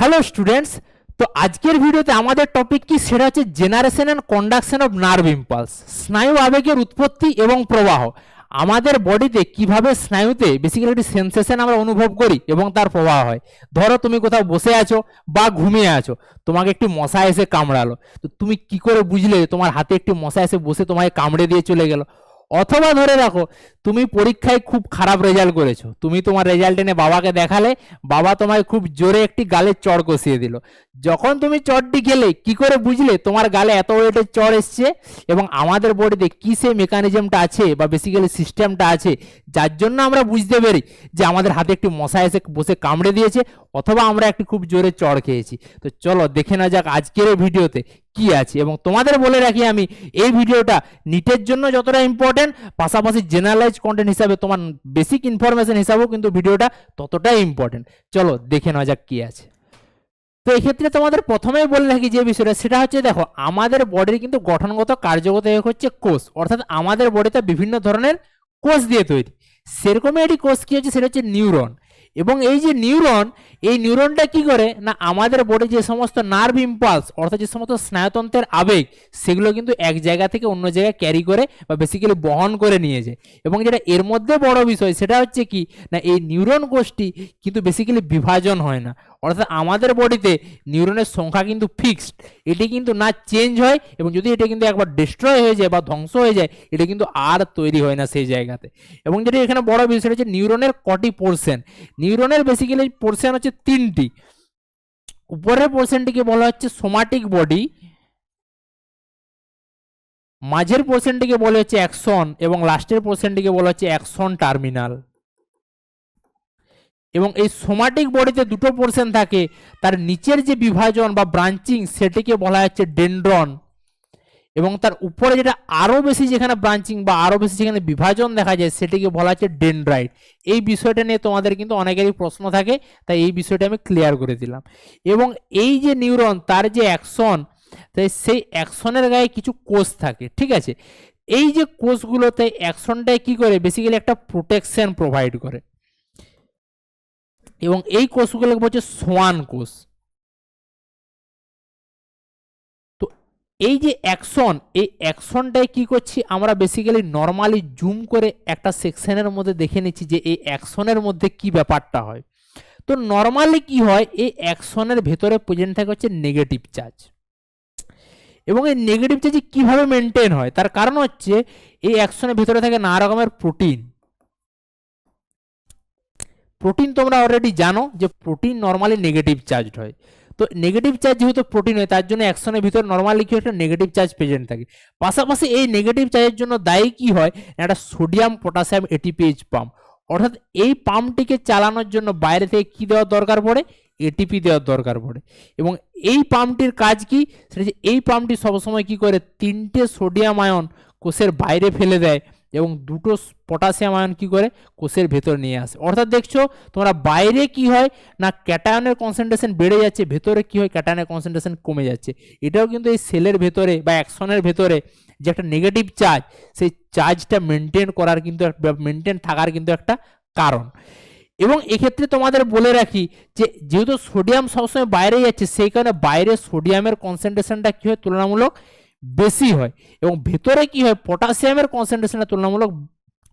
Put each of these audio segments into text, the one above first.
Hello students, তো আজকের ভিডিওতে আমাদের টপিক কি সেটা হচ্ছে generation and conduction of nerve impulse স্নায়ু আবেগের উৎপত্তি এবং প্রবাহ। আমাদের বডিতে কীভাবে স্নায়ুতে বেসিক্যালি একটি সেন্সেশন আমরা অনুভব করি এবং তার প্রবাহ হয়। ধরো তুমি কোথাও বসে আছো বা ঘুমিয়ে আছো, তোমাকে একটি মশা এসে কামড়ালো। তো তুমি কি করে বুঝলে তোমার হাতে একটি মশা এসে বসে তোমাকে কামড়ে দিয়ে চলে গেল? অথবা ধরে রাখো, তুমি পরীক্ষায় খুব খারাপ রেজাল্ট করেছ। তুমি তোমার রেজাল্ট এনে বাবাকে দেখালে, বাবা তোমায় খুব জোরে একটি গালে চড় কষিয়ে দিল। যখন তুমি চড়টি খেলে, কি করে বুঝলে তোমার গালে এত ওয়েটের চড় এসছে? এবং আমাদের বডিতে কি সে মেকানিজমটা আছে বা বেসিক্যালি সিস্টেমটা আছে, যার জন্য আমরা বুঝতে পারি যে আমাদের হাতে একটি মশা এসে বসে কামড়ে দিয়েছে, অথবা আমরা একটি খুব জোরে চড় খেয়েছি। তো চলো, দেখে না যাক আজকের ভিডিওতে কি আছে? এবং তোমাদের বলে রাখি আমি, এই ভিডিওটা নিটের জন্য যতটা ইম্পর্টেন্ট পাশাপাশি জেনারেলাইজ কন্টেন্ট হিসাবে তোমার বেসিক ইনফরমেশন হিসাবেও কিন্তু ভিডিওটা ততটাই ইম্পর্টেন্ট চলো, দেখে নেওয়া যাক কি আছে। তো এক্ষেত্রে তোমাদের প্রথমেই বলে রাখি যে বিষয়টা, সেটা হচ্ছে দেখো, আমাদের বডির কিন্তু গঠনগত কার্যগত এক হচ্ছে কোষ। অর্থাৎ আমাদের বডিতে বিভিন্ন ধরনের কোষ দিয়ে তৈরি। সেরকমই একটি কোষ কি হচ্ছে? সেটা হচ্ছে নিউরন এবং এই যে নিউরন এই নিউরনটা কি করে? না, আমাদের বডি যে সমস্ত নার্ভ ইম্পালস অর্থাৎ যে সমস্ত স্নায়ুতন্ত্রের আবেগ, সেগুলো কিন্তু এক জায়গা থেকে অন্য জায়গায় ক্যারি করে বা বেসিক্যালি বহন করে নিয়ে যায়। এবং যেটা এর মধ্যে বড় বিষয়, সেটা হচ্ছে কি? না, এই নিউরন গোষ্ঠী কিন্তু বেসিক্যালি বিভাজন হয় না। অর্থাৎ আমাদের বডিতে নিউরনের সংখ্যা কিন্তু ফিক্সড এটি কিন্তু না চেঞ্জ হয় এবং যদি এটা কিন্তু একবার ডিস্ট্রয় হয়ে যায় বা ধ্বংস হয়ে যায়, এটা কিন্তু আর তৈরি হয় না সেই জায়গাতে। এবং যেটা এখানে বড় বিষয় হচ্ছে নিউরনের কটি পোর্শন নিউরনের বেসিক্যালি পোর্শন হচ্ছে তিনটি। উপরের পোর্শনটিকে বলা হচ্ছে সোমাটিক বডি মাঝের পোর্শনটিকে বলা হচ্ছে অ্যাকশন এবং লাস্টের পোর্শনটিকে বলা হচ্ছে অ্যাকশন টার্মিনাল এবং এই সোমাটিক বডিতে দুটো পোর্শন থাকে, তার নিচের যে বিভাজন বা ব্রাঞ্চিং সেটিকে বলা হচ্ছে ডেন্ড্রন এবং তার উপরে যেটা আরও বেশি যেখানে ব্রাঞ্চিং বা আরও বেশি যেখানে বিভাজন দেখা যায়, সেটিকে বলা হচ্ছে ডেন্ড্রাইট এই বিষয়টা নিয়ে তোমাদের কিন্তু অনেকেরই প্রশ্ন থাকে, তাই এই বিষয়টা আমি ক্লিয়ার করে দিলাম। এবং এই যে নিউরন তার যে অ্যাকশন তাই সেই অ্যাকশনের গায়ে কিছু কোষ থাকে, ঠিক আছে? এই যে কোষগুলোতে অ্যাকশনটায় কি করে? বেসিক্যালি একটা প্রোটেকশন প্রোভাইড করে। এবং এই কোষগুলোকে বলছে সোয়ান কোষ। তো এই যে অ্যাকশন, এই অ্যাকশনটাই কি করছি আমরা বেসিক্যালি নর্মালি জুম করে একটা সেকশনের মধ্যে দেখে নিচ্ছি যে এই অ্যাকশনের মধ্যে কি ব্যাপারটা হয়। তো নর্মালি কি হয়, এই অ্যাকশনের ভেতরে প্রেজেন্ট থাকে হচ্ছে নেগেটিভ চার্জ এবং এই নেগেটিভ চার্জ কীভাবে মেনটেন হয়? তার কারণ হচ্ছে এই অ্যাকশনের ভেতরে থাকে নানা রকমের প্রোটিন প্রোটিন তোমরা অলরেডি জানো যে প্রোটিন নর্মালি নেগেটিভ চার্জড হয়। তো নেগেটিভ চার্জ যেহেতু প্রোটিন হয়, তার জন্য অ্যাকশনের ভিতর নর্মালি কি একটা নেগেটিভ চার্জ প্রেজেন্ট থাকে। পাশাপাশি এই নেগেটিভ চার্জের জন্য দায়ী কি হয়, একটা সোডিয়াম পটাশিয়াম এটিপিএইচ পাম্প অর্থাৎ এই পাম্পটিকে চালানোর জন্য বাইরে থেকে কি দেওয়ার দরকার পড়ে? এটিপি দেওয়ার দরকার পড়ে। এবং এই পাম্পটির কাজ কি? সেটা হচ্ছে এই পাম্পটি সবসময় কি করে? তিনটে সোডিয়াম আয়ন কোষের বাইরে ফেলে দেয়। এবং দুটো পটাশিয়াম আয়ন কি করে? কোষের ভেতর নিয়ে আসে। অর্থাৎ দেখছ, তোমরা বাইরে কি হয় না ক্যাটায়নের কনসেন্ট্রেশন বেড়ে যাচ্ছে, ভেতরে কি হয় ক্যাটায়নের কনসেন্ট্রেশন কমে যাচ্ছে। এটাও কিন্তু এই সেলের ভেতরে বা অ্যাকশনের ভেতরে যে একটা নেগেটিভ চার্জ সেই চার্জটা মেনটেন করার কিন্তু মেনটেন থাকার কিন্তু একটা কারণ। এবং এক্ষেত্রে তোমাদের বলে রাখি যে, যেহেতু সোডিয়াম সবসময় বাইরে যাচ্ছে, সেই কারণে বাইরে সোডিয়ামের কনসেন্ট্রেশনটা কী হয় তুলনামূলক বেশি হয় এবং ভেতরে কি হয়? পটাশিয়ামের কনসেন্ট্রেশনটা তুলনামূলক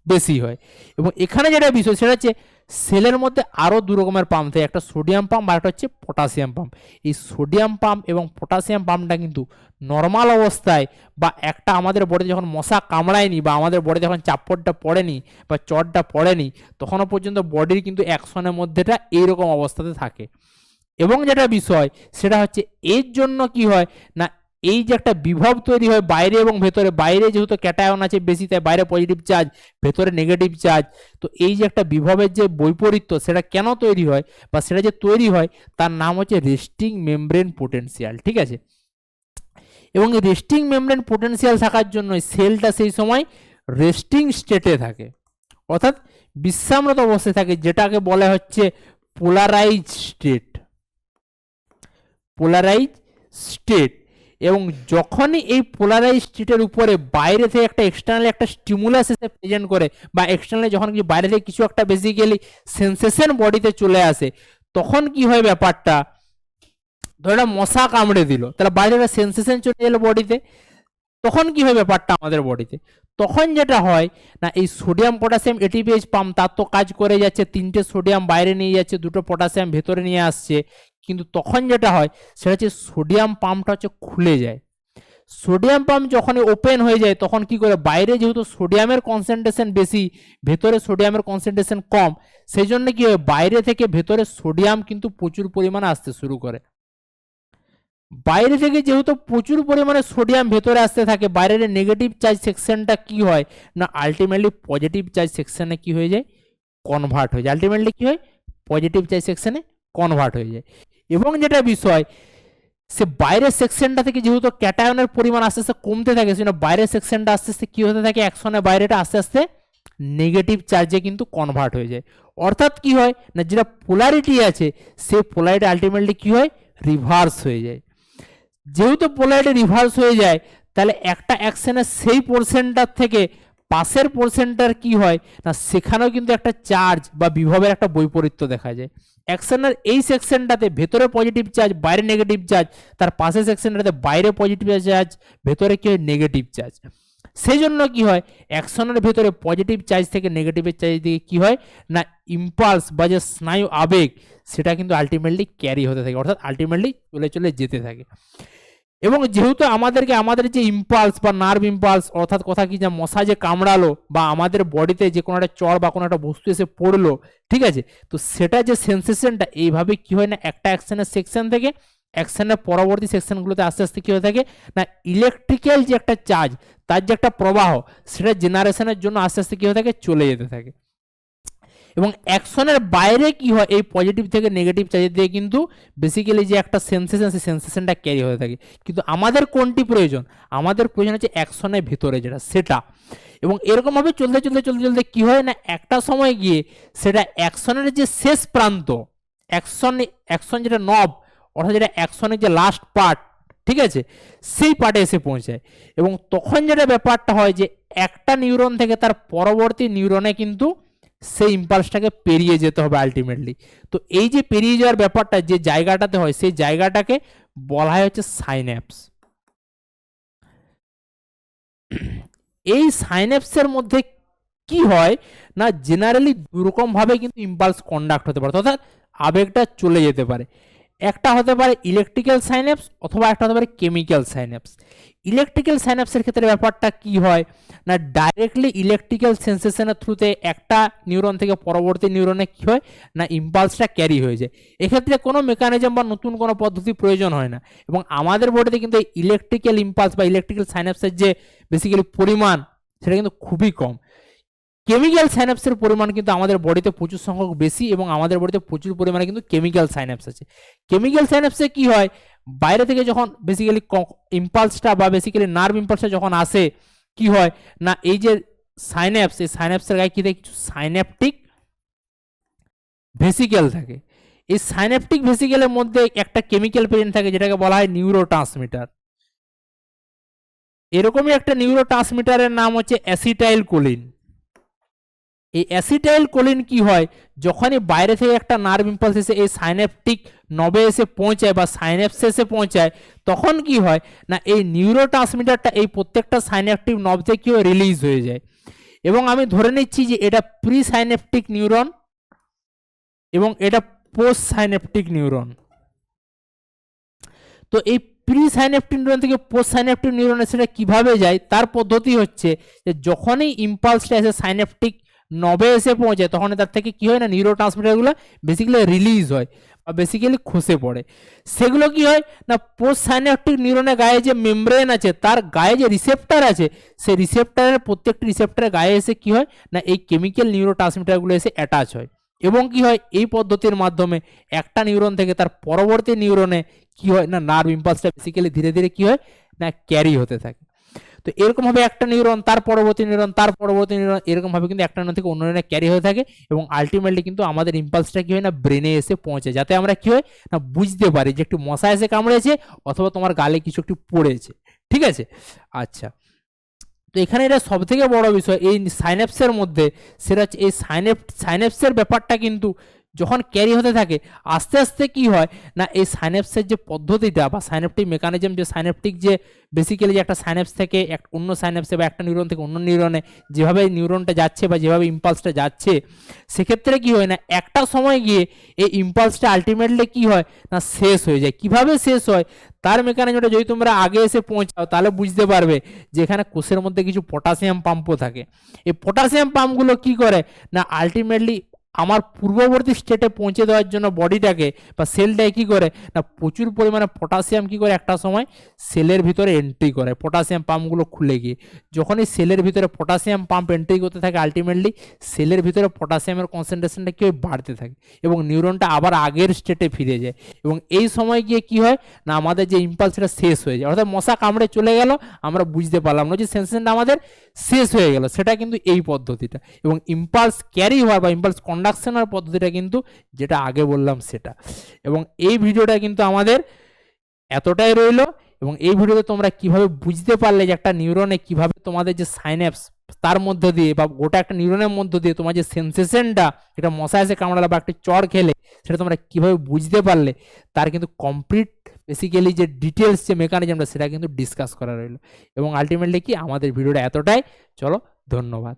বেশি হয়। এবং এখানে যেটা বিষয় সেটা হচ্ছে সেলের মধ্যে আরও দু রকমের পাম্প থাকে। একটা সোডিয়াম পাম্প আর একটা হচ্ছে পটাশিয়াম পাম্প এই সোডিয়াম পাম্প এবং পটাশিয়াম পাম্পটা কিন্তু নর্মাল অবস্থায় বা একটা আমাদের বডিতে যখন মশা কামড়ায়নি বা আমাদের বডি যখন চাপড়টা পড়েনি বা চটটা পড়েনি, তখনও পর্যন্ত বডির কিন্তু অ্যাকশনের মধ্যেটা এইরকম অবস্থাতে থাকে। এবং যেটা বিষয় সেটা হচ্ছে এর জন্য কি হয়? না এই যে একটা বিভব তৈরি হয় বাইরে এবং ভেতরে, বাইরে যেহেতু ক্যাটায়ন আছে বেশি, তাই বাইরে পজিটিভ চার্জ ভেতরে নেগেটিভ চার্জ তো এই যে একটা বিভবের যে বৈপরীত্য সেটা কেন তৈরি হয় বা সেটা যে তৈরি হয়, তার নাম হচ্ছে রেস্টিং মেমব্রেন পোটেন্সিয়াল ঠিক আছে? এবং রেস্টিং মেমব্রেন পোটেন্সিয়াল থাকার জন্য সেলটা সেই সময় রেস্টিং স্টেটে থাকে। অর্থাৎ বিশ্রামরত অবস্থায় থাকে, যেটাকে বলা হচ্ছে পোলারাইজ স্টেট পোলারাইজ স্টেট এবং যখনই এই পোলারাইজ স্টেটের উপরে বাইরে থেকে একটা এক্সটার্নালি একটা স্টিমুলাস এসে প্রেজেন্ট করে বা এক্সটার্নালি যখন কিছু বাইরে থেকে কিছু একটা বেসিক্যালি সেন্সেশন বডিতে চলে আসে, তখন কি হয় ব্যাপারটা? ধরো মশা কামড়ে দিল, তাহলে বাইরে একটা সেন্সেশন চলে এলো বডিতে তখন কি হয় ব্যাপারটা আমাদের বডিতে তখন যেটা হয়, না এই সোডিয়াম পটাশিয়াম এটিপিএইচ পাম্প তার তো কাজ করে যাচ্ছে, তিনটে সোডিয়াম বাইরে নিয়ে যাচ্ছে, দুটো পটাশিয়াম ভেতরে নিয়ে আসছে কিন্তু তখন যেটা হয়, সেটা হচ্ছে সোডিয়াম পাম্পটা হচ্ছে খুলে যায়। সোডিয়াম পাম্প যখন ওপেন হয়ে যায়, তখন কি করে? বাইরে যেহেতু সোডিয়ামের কনসেন্ট্রেশন বেশি, ভেতরে সোডিয়ামের কনসেন্ট্রেশন কম সেই জন্য কি হয়? বাইরে থেকে ভেতরে সোডিয়াম কিন্তু প্রচুর পরিমাণে আসতে শুরু করে। বাইরে থেকে যেহেতু প্রচুর পরিমাণে সোডিয়াম ভেতরে আসতে থাকে, বাইরের নেগেটিভ চার্জ সেকশনটা কি হয়? না আলটিমেটলি পজিটিভ চার্জ সেকশনে কি হয়ে যায়? কনভার্ট হয়ে যায়। আলটিমেটলি কি হয়? পজিটিভ চার্জ সেকশনে কনভার্ট হয়ে যায়। এবং যেটা বিষয়, সে বাইরের সেকশনটা থেকে যেহেতু ক্যাটায়নের পরিমাণ আস্তে আস্তে কমতে থাকে সেজন্য বাইরের সেকশনটা আস্তে আস্তে কি হতে থাকে অ্যাকশনের বাইরেটা আস্তে আস্তে নেগেটিভ চার্জে কিন্তু কনভার্ট হয়ে যায়। অর্থাৎ কি হয় না, যেটা পোলারিটি আছে সে পোলারিটি আলটিমেটলি কি হয় রিভার্স হয়ে যায়। যেহেতু পোলারিটি রিভার্স হয়ে যায়, তাহলে একটা অ্যাকশনের সেই পোর্শনটার থেকে পাশের পোর্শনটার কি হয়? না, সেখানেও কিন্তু একটা চার্জ বা বিভবের একটা বৈপরীত্য দেখা যায়। অ্যাকশনের এই সেকশনটাতে ভেতরে পজিটিভ চার্জ বাইরে নেগেটিভ চার্জ তার পাশের সেকশনটাতে বাইরে পজিটিভ চার্জ ভেতরে কি হয়? নেগেটিভ চার্জ সেই জন্য কি হয়? অ্যাকশনের ভেতরে পজিটিভ চার্জ থেকে নেগেটিভের চার্জ দিকে কি হয়? না ইম্পালস বা যে স্নায়ু আবেগ, সেটা কিন্তু আলটিমেটলি ক্যারি হতে থাকে। অর্থাৎ আলটিমেটলি চলে চলে যেতে থাকে। এবং যেহেতু আমাদেরকে আমাদের যে ইম্পালস বা নার্ভ ইম্পালস অর্থাৎ কথা কি যে মশা যে কামড়ালো বা আমাদের বডিতে যে কোনো একটা চর বা কোনো একটা বস্তু এসে পড়ল, ঠিক আছে? তো সেটা যে সেন্সেশনটা এইভাবে কি হয় না, একটা অ্যাকশনের সেকশন থেকে অ্যাকশনের পরবর্তী সেকশনগুলোতে আস্তে আস্তে কী হয়ে থাকে? না ইলেকট্রিক্যাল যে একটা চার্জ তার যে একটা প্রবাহ, সেটা জেনারেশনের জন্য আস্তে আস্তে কী হয়ে থাকে? চলে যেতে থাকে। এবং অ্যাকশনের বাইরে কি হয়, এই পজিটিভ থেকে নেগেটিভ চার্জের দিয়ে কিন্তু বেসিক্যালি যে একটা সেন্সেশন সেই সেন্সেশনটা ক্যারি হয়ে থাকে। কিন্তু আমাদের কোনটি প্রয়োজন? আমাদের প্রয়োজন হচ্ছে অ্যাকশনের ভিতরে যেটা, সেটা। এবং এরকমভাবে চলতে চলতে চলতে চলতে কি হয় না, একটা সময় গিয়ে সেটা অ্যাকশনের যে শেষ প্রান্ত অ্যাকশন অ্যাকশন যেটা নব অর্থাৎ যেটা অ্যাকশনের যে লাস্ট পার্ট ঠিক আছে? সেই পার্টে এসে পৌঁছায়। এবং তখন যেটা ব্যাপারটা হয় যে একটা নিউরন থেকে তার পরবর্তী নিউরনে কিন্তু সেই ইম্পালসটাকে পেরিয়ে যেতে হবে আলটিমেটলি তো এই যে পেরিয়ে যাওয়ার ব্যাপারটা, যে জায়গাটাতে হয়, সেই জায়গাটাকে বলা হয় হচ্ছে সাইন্যাপস এই সাইন্যাপসের মধ্যে কি হয় না জেনারেলি দুরকমভাবে কিন্তু ইম্পালস কন্ডাক্ট হতে পারে, অর্থাৎ আবেগটা চলে যেতে পারে। একটা হতে পারে ইলেকট্রিক্যাল সাইন্যাপস অথবা একটা হতে পারে কেমিক্যাল সাইন্যাপস ইলেকট্রিক্যাল সাইন্যাপসের ক্ষেত্রে ব্যাপারটা কি হয়? না ডাইরেক্টলি ইলেকট্রিক্যাল সেন্সেশনের থ্রুতে একটা নিউরন থেকে পরবর্তী নিউরনে কি হয়? না ইম্পালসটা ক্যারি হয়ে যায়। এক্ষেত্রে কোনো মেকানিজম বা নতুন কোনো পদ্ধতি প্রয়োজন হয় না। এবং আমাদের বডিতে কিন্তু ইলেকট্রিক্যাল ইম্পালস বা ইলেকট্রিক্যাল সাইন্যাপসের যে বেসিক্যালি পরিমাণ, সেটা কিন্তু খুবই কম। কেমিক্যাল সাইন্যাপসের পরিমাণ কিন্তু আমাদের বডিতে প্রচুর সংখ্যক বেশি এবং আমাদের বডিতে প্রচুর পরিমাণে কিন্তু কেমিক্যাল সাইন্যাপস আছে। কেমিক্যাল সাইন্যাপসে কি হয়? বাইরে থেকে যখন বেসিক্যালি ইম্পালসটা বা বেসিক্যালি নার্ভ ইম্পালসটা যখন আসে, কি হয়? না, এই যে সাইন্যাপস এই সাইন্যাপসের গায়ে কি থাকে? কিছু সাইন্যাপটিক ভেসিক্যাল থাকে। এই সাইন্যাপটিক ভেসিক্যালের মধ্যে একটা কেমিক্যাল প্রেজেন্ট থাকে, যেটাকে বলা হয় নিউরো ট্রান্সমিটার এরকমই একটা নিউরো ট্রান্সমিটারের নাম হচ্ছে অ্যাসিটাইল কোলিন এই অ্যাসিটাইল কোলিন কি হয়? যখনই বাইরে থেকে একটা নার্ভ ইম্পালস এসে এই সাইন্যাপটিক নবে এসে পৌঁছায় বা সাইন্যাপসে এসে পৌঁছায়, তখন কি হয়? না, এই নিউরো ট্রান্সমিটারটা এই প্রত্যেকটা সাইন্যাপটিক নব থেকে কি হয় রিলিজ হয়ে যায়। এবং আমি ধরে নিচ্ছি যে এটা প্রি সাইন্যাপটিক নিউরন এবং এটা পোস্ট সাইন্যাপটিক নিউরন তো এই প্রি সাইন্যাপটিক নিউরন থেকে পোস্ট সাইন্যাপটিক নিউরনে সেটা কীভাবে যায়? তার পদ্ধতি হচ্ছে যে যখনই ইম্পালসটা এসে সাইন্যাপটিক নবে এসে পৌঁছায়, তখন তার থেকে কি হয় না নিউরো ট্রান্সমিটারগুলো বেসিক্যালি রিলিজ হয় বা বেসিক্যালি খসে পড়ে। সেগুলো কি হয় না পোস্ট সাইন্যাপটিক নিউরনের গায়ে যে মেমব্রেন আছে, তার গায়ে যে রিসেপ্টার আছে, সেই রিসেপ্টারের প্রত্যেকটি রিসেপ্টারের গায়ে এসে কি হয় না, এই কেমিক্যাল নিউরো ট্রান্সমিটারগুলো এসে অ্যাটাচ হয়। এবং কি হয়, এই পদ্ধতির মাধ্যমে একটা নিউরন থেকে তার পরবর্তী নিউরনে কি হয় না নার্ভ ইম্পালসটা বেসিক্যালি ধীরে ধীরে কি হয় না ক্যারি হতে থাকে। তো এরকমভাবে একটা নিউরন তার পরবর্তী নিউরন তার পরবর্তী নিউরন এরকমভাবে কিন্তু একটা নিউরন থেকে অন্য নিউরনে ক্যারি হয়ে থাকে এবং আলটিমেটলি কিন্তু আমাদের ইম্পালসটা কি হয় না ব্রেনে এসে পৌঁছে যাতে আমরা কি হয় না বুঝতে পারি যে একটু মশা এসে কামড়েছে অথবা তোমার গালে কিছু একটু পড়েছে। ঠিক আছে? আচ্ছা। তো এখানে এটা সব থেকে বড় বিষয়, এই সাইন্যাপসের মধ্যে সেটা হচ্ছে, এই সাইন্যাপ সাইন্যাপসের ব্যাপারটা কিন্তু যখন ক্যারি হতে থাকে, আস্তে আস্তে কি হয় না, এই সাইন্যাপসের যে পদ্ধতিটা বা সাইন্যাপটিক মেকানিজম যে সাইন্যাপটিক যে বেসিক্যালি যে একটা সাইন্যাপস থেকে এক, অন্য সাইন্যাপসে বা একটা নিউরন থেকে অন্য নিউরনে যেভাবে নিউরনটা যাচ্ছে বা যেভাবে ইম্পালসটা যাচ্ছে, সেক্ষেত্রে কি হয় না, একটা সময় গিয়ে এই ইম্পালসটা আলটিমেটলি কি হয় না, শেষ হয়ে যায়। কীভাবে শেষ হয়? তার মেকানিজমটা যদি তোমরা আগে এসে পৌঁছাও, তাহলে বুঝতে পারবে যে এখানে কোষের মধ্যে কিছু পটাশিয়াম পাম্পও থাকে। এই পটাশিয়াম পাম্পগুলো কি করে? না আলটিমেটলি আমার পূর্ববর্তী স্টেটে পৌঁছে দেওয়ার জন্য বডিটাকে বা সেলটাকে কি করে? না, প্রচুর পরিমাণে পটাশিয়াম কি করে? একটা সময় সেলের ভিতরে এন্ট্রি করে পটাশিয়াম পাম্পগুলো খুলে গিয়ে। যখনই সেলের ভিতরে পটাশিয়াম পাম্প এন্ট্রি করতে থাকে আলটিমেটলি সেলের ভিতরে পটাশিয়ামের কনসেন্ট্রেশনটা কি হয়? বাড়তে থাকে এবং নিউরনটা আবার আগের স্টেটে ফিরে যায়। এবং এই সময় গিয়ে কি হয়? না, আমাদের যে ইম্পালসটা শেষ হয়ে যায়। অর্থাৎ মশা কামড়ে চলে গেল, আমরা বুঝতে পারলাম না যে সেন্সেশনটা আমাদের শেষ হয়ে গেল। সেটা কিন্তু এই পদ্ধতিটা। এবং ইম্পালস ক্যারি হওয়ার বা ইম্পালস কন্ডাকশনের পদ্ধতিটা কিন্তু যেটা আগে বললাম সেটা। এবং এই ভিডিওটা কিন্তু আমাদের এতটাই রইল এবং এই ভিডিওতে তোমরা কীভাবে বুঝতে পারলে যে একটা নিউরনে কীভাবে তোমাদের যে সাইন্যাপস তার মধ্য দিয়ে বা গোটা একটা নিউরনের মধ্য দিয়ে তোমার যে সেন্সেশনটা এটা মশা এসে কামড়ালে বা একটা চড় খেলে, সেটা তোমরা কীভাবে বুঝতে পারলে তার কিন্তু কমপ্লিট বেসিক্যালি যে ডিটেলস যে মেকানিজমটা সেটা কিন্তু ডিসকাস করা রইল। এবং আলটিমেটলি কি আমাদের ভিডিওটা এতটাই। চলো, ধন্যবাদ।